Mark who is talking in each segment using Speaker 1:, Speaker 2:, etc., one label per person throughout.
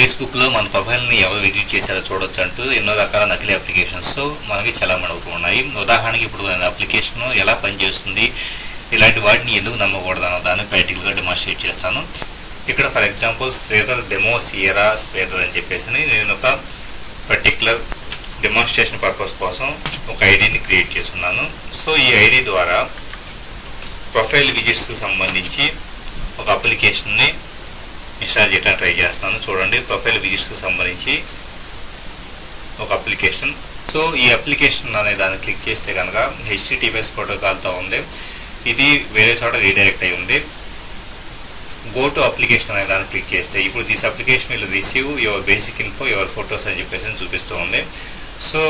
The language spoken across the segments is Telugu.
Speaker 1: ఫేస్బుక్లో మన ప్రొఫైల్ని ఎవరు ఎడిట్ చేశారో చూడొచ్చు అంటూ ఎన్నో రకాల నకిలీ అప్లికేషన్స్ మనకి చలామణవుతూ ఉన్నాయి. ఉదాహరణకి ఇప్పుడు అప్లికేషన్ ఎలా పనిచేస్తుంది ఇలాంటి వాటిని ఎందుకు నమ్మకూడదు అన్న దాన్ని ప్రాక్టికల్గా డెమాన్స్ట్రేట్ చేస్తాను. ఇక్కడ ఫర్ ఎగ్జాంపుల్ శ్రీధర్ డెమో సియరా శ్రీధర్ అని చెప్పేసి నేను ఒక పర్టికులర్ డెమాన్స్ట్రేషన్ పర్పస్ కోసం ఒక ఐడిని క్రియేట్ చేస్తున్నాను. సో ఈ ఐడి ద్వారా ప్రొఫైల్ విజిట్స్కి సంబంధించి ఒక అప్లికేషన్ని ఇన్స్టాల్ చేయడానికి ట్రై చేస్తున్నాను. చూడండి ప్రొఫైల్ విజిట్స్కి సంబంధించి ఒక అప్లికేషన్. సో ఈ అప్లికేషన్ అనే దాన్ని క్లిక్ చేస్తే కనుక హెచ్టిటిపిఎస్ ప్రోటోకాల్తో ఉంది. ఇది వేరే చోట రీడైరెక్ట్ అయి ఉంది. గో టు అప్లికేషన్ అనే దాన్ని క్లిక్ చేస్తే ఇప్పుడు this application will receive your basic info your photos అని చెప్పేసి చూపిస్తూ ఉంది సో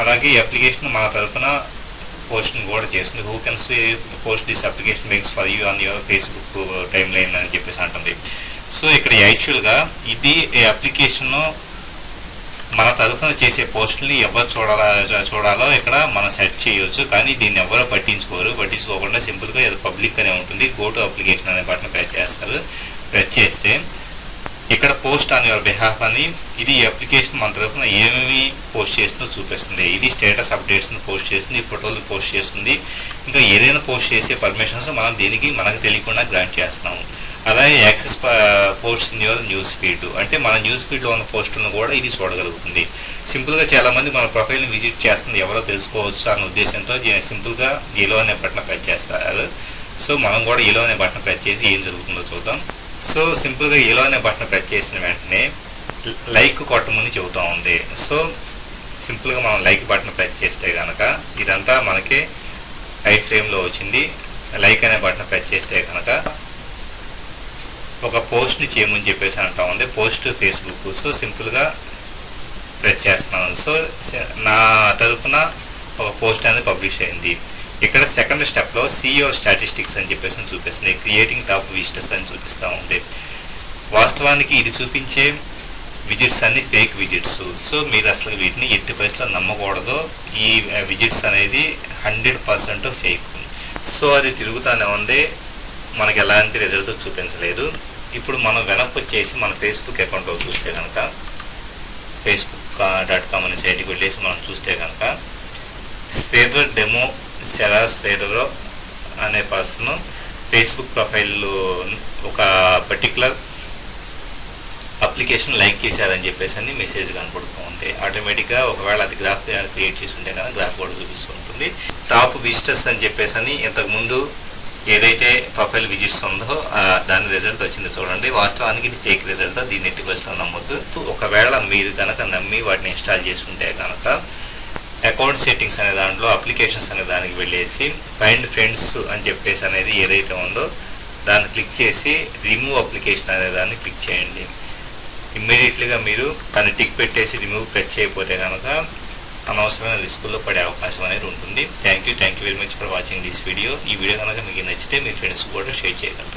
Speaker 1: అలాగే ఈ అప్లికేషన్ మన తరఫున పోస్ట్ కూడా చేస్తుంది. Who can see post this application makes for you on your Facebook timeline అని చెప్పేసి అంటుంది. సో ఇక్కడ యాక్చువల్గా ఇది ఈ అప్లికేషన్ మన తరఫున చేసే పోస్టుల్ని ఎవరు చూడాలా చూడాలో ఇక్కడ మనం సెట్ చేయొచ్చు. కానీ దీన్ని ఎవరు పట్టించుకోరు. పట్టించుకోకుండా సింపుల్గా ఇది పబ్లిక్ అనే ఉంటుంది. గో టు అప్లికేషన్ అనే బటన్ ప్రెస్ చేస్తారు. ప్రెస్ చేస్తే ఇక్కడ పోస్ట్ ఆన్ యువర్ బిహాఫ్ అని ఇది ఈ అప్లికేషన్ మన తరఫున ఏమేమి పోస్ట్ చేస్తుందో చూపిస్తుంది. ఇది స్టేటస్ అప్డేట్స్ని పోస్ట్ చేస్తుంది ఫోటోలు పోస్ట్ చేస్తుంది. ఇంకా ఏదైనా పోస్ట్ చేసే పర్మిషన్స్ మనం దీనికి మనకు తెలియకుండా గ్రాంట్ చేస్తున్నాము. అలాగే access post in your news feed అంటే మన న్యూస్ ఫీడ్లో ఉన్న పోస్టులను కూడా ఇది చూడగలుగుతుంది. సింపుల్గా చాలామంది మన ప్రొఫైల్ని విజిట్ చేస్తుంది. ఎవరో తెలుసుకోవచ్చు అనే ఉద్దేశంతో సింపుల్గా ఎలో అనే బటన్ ప్రెస్ చేస్తారు. సో మనం కూడా ఎలో అనే బటన్ ప్రెస్ చేసి ఏం జరుగుతుందో చూద్దాం. సో సింపుల్గా ఎలో అనే బటన్ ప్రెస్ చేసిన వెంటనే లైక్ కొట్టమని చెబుతూ ఉంది. సో సింపుల్గా మనం లైక్ బటన్ ప్రెస్ చేస్తే కనుక ఇదంతా మనకి ఐ ఫ్రేమ్లో వచ్చింది. లైక్ అనే బటన్ ప్రెస్ చేస్తే కనుక ఒక పోస్ట్ని చేయమని చెప్పేసి అంటా ఉంది. పోస్ట్ ఫేస్బుక్ సో సింపుల్గా ప్రెస్ చేస్తున్నాను. సో నా తరఫున ఒక పోస్ట్ అనేది పబ్లిష్ అయింది. ఇక్కడ సెకండ్ స్టెప్లో సీ స్టాటిస్టిక్స్ అని చెప్పేసి చూపిస్తుంది. క్రియేటింగ్ టాప్ విజిటర్స్ అని చూపిస్తూ ఉంది. వాస్తవానికి ఇది చూపించే విజిట్స్ అన్ని ఫేక్ విజిట్స్ సో మీరు అసలు వీటిని ఎట్టి పరిస్థితుల్లో నమ్మకూడదు. ఈ విజిట్స్ అనేది హండ్రెడ్ పర్సెంట్ ఫేక్ సో అది తిరుగుతూనే ఉంది. మనకి ఎలాంటి రిజల్ట్ చూపించలేదు. ఇప్పుడు మనం వెనక్కి వచ్చేసి మన ఫేస్బుక్ అకౌంట్లో చూస్తే కనుక ఫేస్బుక్ డాట్ కామ్ అనే సైట్కి వెళ్ళేసి మనం చూస్తే కనుక సేదర్ డెమో సెరా సేదరో అనే పర్సన్ ఫేస్బుక్ ప్రొఫైల్లో ఒక పర్టికులర్ అప్లికేషన్ లైక్ చేశారని చెప్పేసి అని మెసేజ్ కనపడుతూ ఉంటే ఆటోమేటిక్గా ఒకవేళ అది గ్రాఫ్ క్రియేట్ చేసి ఉంటే కనుక గ్రాఫ్ కూడా చూపిస్తూ ఉంటుంది. టాప్ విజిటర్స్ అని చెప్పేసి అని ఇంతకుముందు ఏదైతే ప్రొఫైల్ విజిట్స్ ఉందో దాని రిజల్ట్ వచ్చింది చూడండి. వాస్తవానికి ఇది ఫేక్ రిజల్ట్ దీన్ని ఎట్టి పరిస్థితుల్లో నమ్మొద్దు. ఒకవేళ మీరు కనుక నమ్మి వాటిని ఇన్స్టాల్ చేసుకుంటే కనుక అకౌంట్ సెట్టింగ్స్ అనే దాంట్లో అప్లికేషన్స్ అనే దానికి వెళ్ళేసి ఫైండ్ ఫ్రెండ్స్ అని చెప్పేసి అనేది ఏదైతే ఉందో దాన్ని క్లిక్ చేసి రిమూవ్ అప్లికేషన్ అనే దాన్ని క్లిక్ చేయండి. ఇమ్మీడియట్లీగా మీరు దాన్ని టిక్ పెట్టేసి రిమూవ్ ప్రెస్ చేయకపోతే కనుక అనవసరమైన రిస్కుల్లో పడే అవకాశం అనేది ఉంటుంది. Thank you thank you very much for watching this video ఈ వీడియో కనుక మీకు నచ్చితే మీ ఫ్రెండ్స్ కూడా షేర్ చేయగలరు.